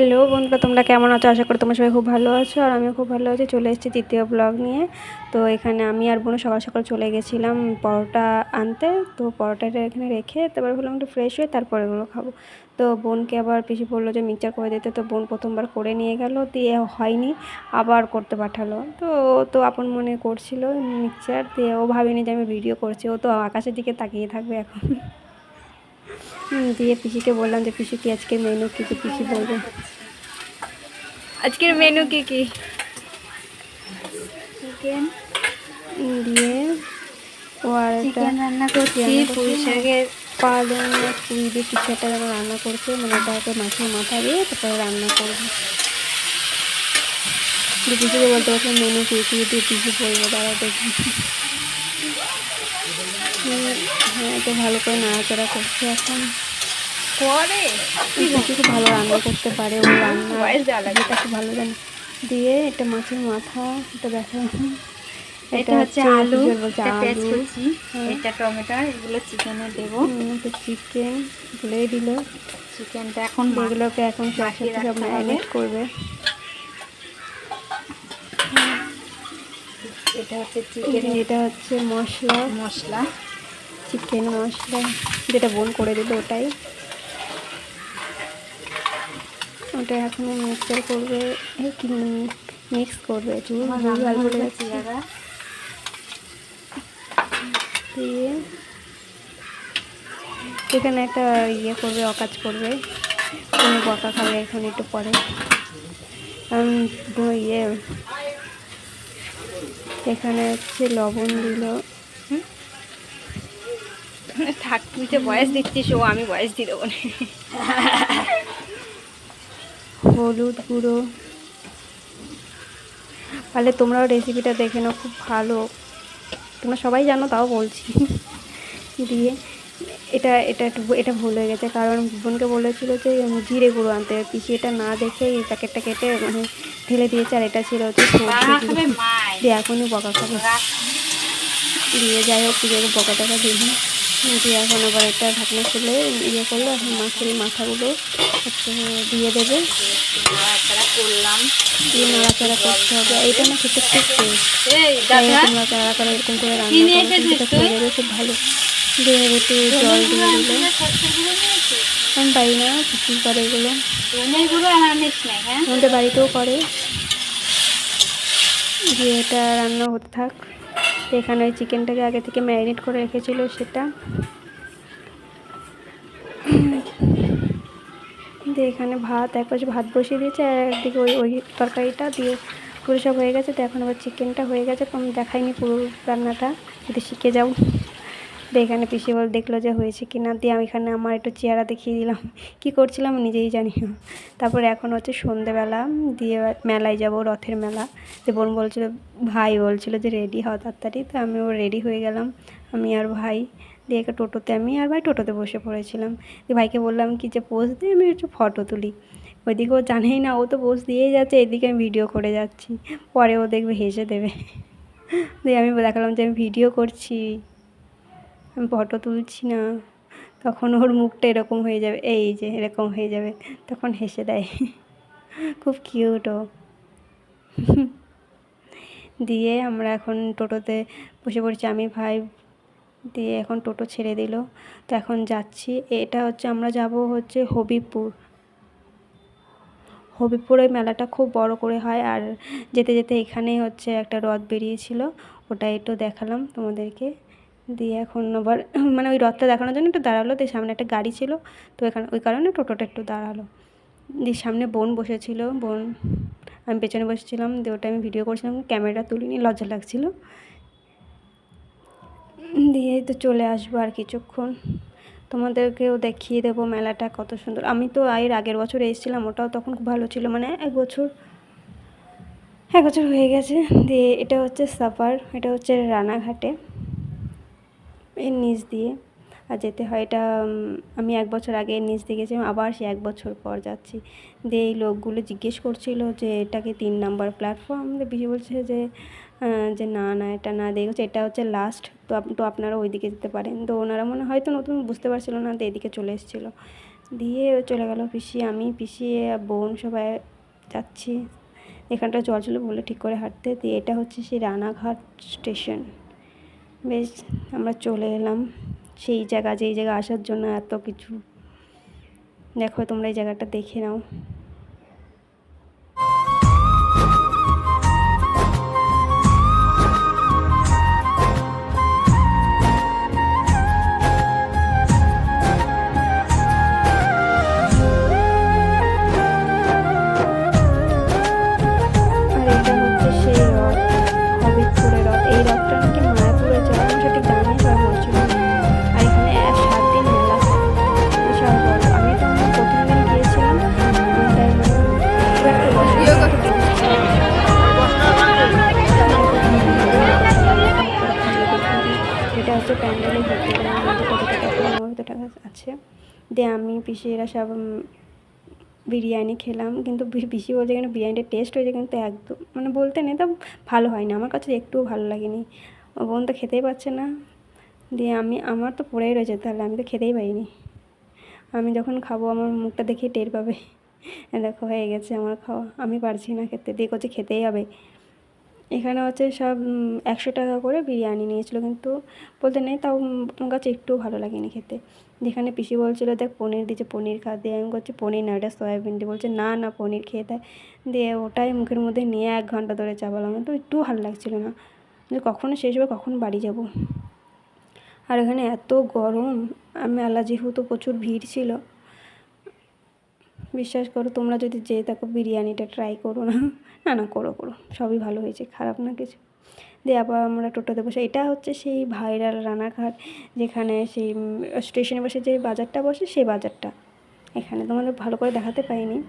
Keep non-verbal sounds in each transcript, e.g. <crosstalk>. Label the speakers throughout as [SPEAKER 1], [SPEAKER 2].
[SPEAKER 1] Hello বন্ধুরা, তোমরা কেমন আছো? আশা করি তোমরা সবাই খুব ভালো আছো আর আমিও খুব ভালো আছি। চলে এসেছি তৃতীয় ব্লগ নিয়ে। তো এখানে আমি আর বোনও সকাল সকাল চলে গেছিলাম পরোটা আনতে। তো পরোটাটা এখানে রেখে তারপর বললাম একটু ফ্রেশ হয়ে তারপরে এগুলো খাব। তো বোনকে আবার পিসি বলল যে মিক্সচার করে দিতে। তো বোন প্রথমবার করে নিয়ে গেল, দিয়ে হয়নি, আবার করতে পাঠালো। তো তো আপন মনে করছিল মিক্সচার দিয়ে ও ভাবেনি যে আমি ভিডিও করছি। ও তো আকাশের দিকে তাকিয়ে থাকবে এখন। <laughs> দিয়ে পিসিকে বললাম যে, পিসি কি আজকের মেনু কী কী পিসি বলবে? আজকের মেনু কি কি?
[SPEAKER 2] চিকেন
[SPEAKER 1] দিয়ে
[SPEAKER 2] চিকেন রান্না করছি পুঁই শাকের
[SPEAKER 1] পালং না পুঁই দিয়ে কিছু একটা রান্না করছে। মানে ওটাকে মাছের মাথা দিয়ে তারপরে রান্না করবে। দিয়ে বলতে পারছি মেনু কি কি দিয়ে পিসি বলব তারা দেখি হ্যাঁ তো ভালো করে নাড়াচাড়া করছে এখন। পিসি খুব ভালো রান্না করতে পারে ও রান্না <laughs> এটা খুব ভালো জানে। দিয়ে এটা মাছের মাথা এটা দেখা।
[SPEAKER 2] এটা হচ্ছে আলু এটা পেঁয়াজ কুচি
[SPEAKER 1] হ্যাঁ।
[SPEAKER 2] এটা টমেটো এগুলো চিকেনে দেব।
[SPEAKER 1] চিকেন বলেই দিল।
[SPEAKER 2] চিকেনটা এখন
[SPEAKER 1] এগুলোকে এখন সব ম্যারিনেট করবে।
[SPEAKER 2] এটা হচ্ছে চিকেন।
[SPEAKER 1] এটা হচ্ছে মশলা।
[SPEAKER 2] মশলা।
[SPEAKER 1] চিকেন মশলা। যেটা বোন করে দিল ওটাই। ওটা এখন মিক্সচার করবে এই কি মিক্স করবে চুল ভুল করে। দিয়ে এখানে একটা ইয়ে করবে অকাজ করবে। কোনো বকা খাবে এখানে একটু পরে। ইয়ে এখানে হচ্ছে লবণ দিল।
[SPEAKER 2] থাক তুই যে বয়স দিচ্ছিস ও আমি বয়স দিয়ে দেবো। <laughs>
[SPEAKER 1] হলুদ গুঁড়ো। তাহলে তোমরাও রেসিপিটা দেখে নাও খুব ভালো। তোমরা সবাই জানো তাও বলছি। দিয়ে এটা এটা এটা ভুল হয়ে গেছে কারণ বোনকে বলেছিল যে জিরে গুঁড়ো আনতে পিছিয়ে এটা না দেখে এই প্যাকেটটা কেটে মানে ঢেলে দিয়েছে আর এটা ছিল হচ্ছে দিয়ে এখনই বকা খাবে দিয়ে যাই হোক পুজোকে বকা টাকা দিবি দিয়ে এখন আবার একটা ঢাকনা খুলে ইয়ে করল এখন মাছের মাথাগুলো হচ্ছে দিয়ে দেবে।
[SPEAKER 2] করলাম
[SPEAKER 1] দিয়ে নাড়াচাড়া করতে হবে। না খেতে খুব তোমরা করে এরকম করে রান্না করো খুব ভালো। দিয়ে একটু জল দিয়ে দিলে। আমি পারি না কিছু করে এগুলো?
[SPEAKER 2] হ্যাঁ?
[SPEAKER 1] আমাদের বাড়িতেও করে। দিয়ে এটা রান্না হতে থাক। এখানে ওই চিকেনটাকে আগে থেকে ম্যারিনেট করে রেখেছিল সেটা। দিয়ে এখানে ভাত, এক পাশে ভাত বসিয়ে দিয়েছে একদিকে ওই ওই তরকারিটা দিয়ে পুরো সব হয়ে গেছে। তো এখন আবার চিকেনটা হয়ে গেছে দেখাইনি পুরো রান্নাটা, যদি শিখে যাও। দিয়ে এখানে পিসি বল দেখল যে হয়েছে কি না দিয়ে আমি এখানে আমার একটু চেহারা দেখিয়ে দিলাম। <laughs> কি করছিলাম নিজেই জানি না। তারপরে এখন হচ্ছে সন্ধেবেলা, দিয়ে মেলায় যাব, রথের মেলা। যে বোন বলছিল, ভাই বলছিল যে রেডি হওয়া তাড়াতাড়ি। তো আমিও রেডি হয়ে গেলাম, আমি আর ভাই। দিয়ে একটা টোটোতে আমি আর ভাই টোটোতে বসে পড়েছিলাম। দিয়ে ভাইকে বললাম, কি যে পোজ দিয়ে আমি একটু ফটো তুলি? ওইদিকে ও জানেই না, ও তো পোজ দিয়েই যাচ্ছে, এদিকে আমি ভিডিও করে যাচ্ছি। পরে ও দেখবে হেসে দেবে। <laughs> দিয়ে আমি দেখালাম যে আমি ভিডিও করছি। আমি ফটো তুলছি না। তখন ওর মুখটা এরকম হয়ে যাবে, এই যে এরকম হয়ে যাবে, তখন হেসে দেয়। খুব কিউট ও। দিয়ে আমরা এখন টোটোতে বসে পড়ছি, আমি, ভাই, দিয়ে এখন টোটো ছেড়ে দিল। তো এখন যাচ্ছি, এটা হচ্ছে আমরা যাব হচ্ছে হবিপুর হবিবপুর ওই মেলাটা খুব বড় করে হয়, আর যেতে যেতে এখানেই হচ্ছে একটা রথ বেরিয়েছিল ওটা একটু দেখালাম তোমাদেরকে। দিয়ে এখন আবার <clears throat> মানে ওই রথটা দেখানোর জন্য একটু দাঁড়াল। দিয়ে সামনে একটা গাড়ি ছিল, তো এখানে ওই কারণে টোটোটা একটু দাঁড়াল। দিয়ে সামনে বোন বসেছিল, বোন, আমি পেছনে বসেছিলাম, দিয়ে ওটা আমি ভিডিও করছিলাম, ক্যামেরা তুলিনি, লজ্জা লাগছিল। দিয়ে তো চলে আসব আর কিছুক্ষণ। তোমাদেরকেও দেখিয়ে দেবো মেলাটা কত সুন্দর। আমি তো এর আগের বছর এসেছিলাম, ওটাও তখন খুব ভালো ছিল মানে এক বছর এক বছর হয়ে গেছে। দিয়ে এটা হচ্ছে সাফার, এটা হচ্ছে রানাঘাটে। এর নিচ দিয়ে। আর যেতে হয় এটা আমি এক বছর আগে নিচ দিয়ে গেছিলাম, আবার সে এক বছর পর যাচ্ছি। দিয়ে এই লোকগুলো জিজ্ঞেস করছিল যে এটাকে তিন নাম্বার প্ল্যাটফর্ম বিজি বলছে যে যে না না, এটা না, দিয়ে হচ্ছে এটা হচ্ছে লাস্ট তো তো আপনারা ওইদিকে যেতে পারেন। তো ওনারা মনে হয়তো নতুন, বুঝতে পারছিল না, তো এদিকে চলে এসেছিল। দিয়ে চলে গেল পিসি, আমি, পিসি, বোন সবাই যাচ্ছি। এখানটা জল ছিল বলে ঠিক করে হাঁটতে। দিয়ে এটা হচ্ছে সেই রানাঘাট স্টেশন বেশ, আমরা চলে এলাম। সেই জায়গা, যেই জায়গা আসার জন্য এত কিছু। দেখো, তোমরা এই জায়গাটা দেখে নাও। আছে দিয়ে আমি পিসিরা সব বিরিয়ানি খেলাম। কিন্তু পিসি বলছে কেন বিরিয়ানিটা টেস্ট হয়েছে কিন্তু একদম মানে বলতে নেই, তা ভালো হয়নি। আমার কাছে একটুও ভালো লাগেনি। ও বোন তো খেতেই পারছে না। দিয়ে আমি, আমার তো পড়েই রয়েছে, তাহলে আমি তো খেতেই পারিনি। আমি যখন খাব, আমার মুখটা দেখে টের পাবে। <laughs> দেখো, হয়ে গেছে আমার খাওয়া। আমি পারছি না খেতে। দিয়ে করছে খেতেই হবে। এখানে হচ্ছে সব একশো টাকা করে বিরিয়ানি নিয়েছিল কিন্তু বলতে নেই, তাও আমার কাছে একটুও ভালো লাগেনি খেতে। যেখানে পিসি বলছিল, দেখ, পনির দিচ্ছে পনির খা। দিয়ে আমি করছি পনির না, এটা সয়াবিন দিয়ে। বলছে, না না, পনির খেয়ে দেয়। দিয়ে ওটাই মুখের মধ্যে নিয়ে এক ঘণ্টা ধরে চাপালাম। তো একটু ভালো লাগছিল না। যে কখনো শেষ হবে, কখন বাড়ি যাব? আর এখানে এত গরম আর মেলা যেহেতু প্রচুর ভিড় ছিল বিশ্বাস করো, তোমরা যদি যেয়ে থাকো, বিরিয়ানিটা ট্রাই করো না না না, করো করো। সবই ভালো হয়েছে, খারাপ না কিছু। দিয়ে আবার আমরা টোটোতে বসে, এটা হচ্ছে সেই ভাইরাল রানাঘাট, যেখানে সেই স্টেশনে বসে যে বাজারটা বসে, সেই বাজারটা। এখানে তোমাদের ভালো করে দেখাতে পাইনি।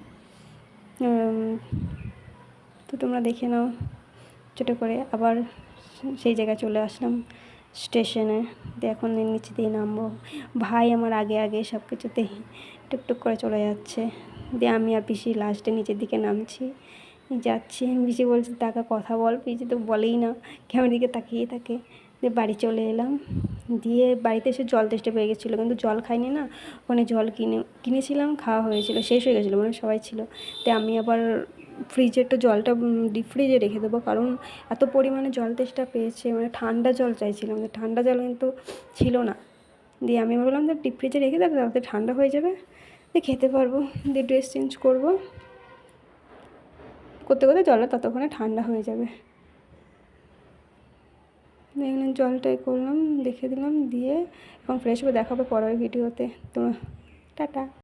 [SPEAKER 1] তো তোমরা দেখে নাও, ছোটো করে। আবার সেই জায়গায় চলে আসলাম। স্টেশনে। এখন নিচে দিয়ে নামবো। ভাই আমার আগে আগে সব কিছুতেই টুকটুক করে চলে যাচ্ছে। দিয়ে আমি আর পিসি লাস্টে নিচের দিকে নামছি। যাচ্ছি। পিসি বলছে, তাকে কথা বল। পিসি তো বলেই না, ক্যামেরার দিকে তাকিয়ে থাকে। দিয়ে বাড়ি চলে এলাম। দিয়ে বাড়িতে এসে জল তেষ্টা পেয়ে গেছিল, কিন্তু জল খাইনি না। ওখানে জল কিনে, কিনেছিলাম, খাওয়া হয়েছিল, শেষ হয়ে গেছিল মানে সবাই ছিল। তাই আমি আবার ফ্রিজে একটু জলটা ডিপ ফ্রিজে রেখে দেবো। কারণ এত পরিমাণে জল তেষ্টা পেয়েছে মানে ঠান্ডা জল চাইছিলাম তো ঠান্ডা জল কিন্তু ছিল না। দিয়ে আমি বললাম যে ডিপ ফ্রিজে রেখে দেবে তাতে ঠান্ডা হয়ে যাবে। দিয়ে খেতে পারব, দিয়ে ড্রেস চেঞ্জ করব। করতে করতে জলটা ততক্ষণে ঠান্ডা হয়ে যাবে। এখানে জলটাই করলাম, দেখে দিলাম, দিয়ে এখন ফ্রেশ হয়ে দেখাবো পরের ভিডিওতে তোমরা টাটা।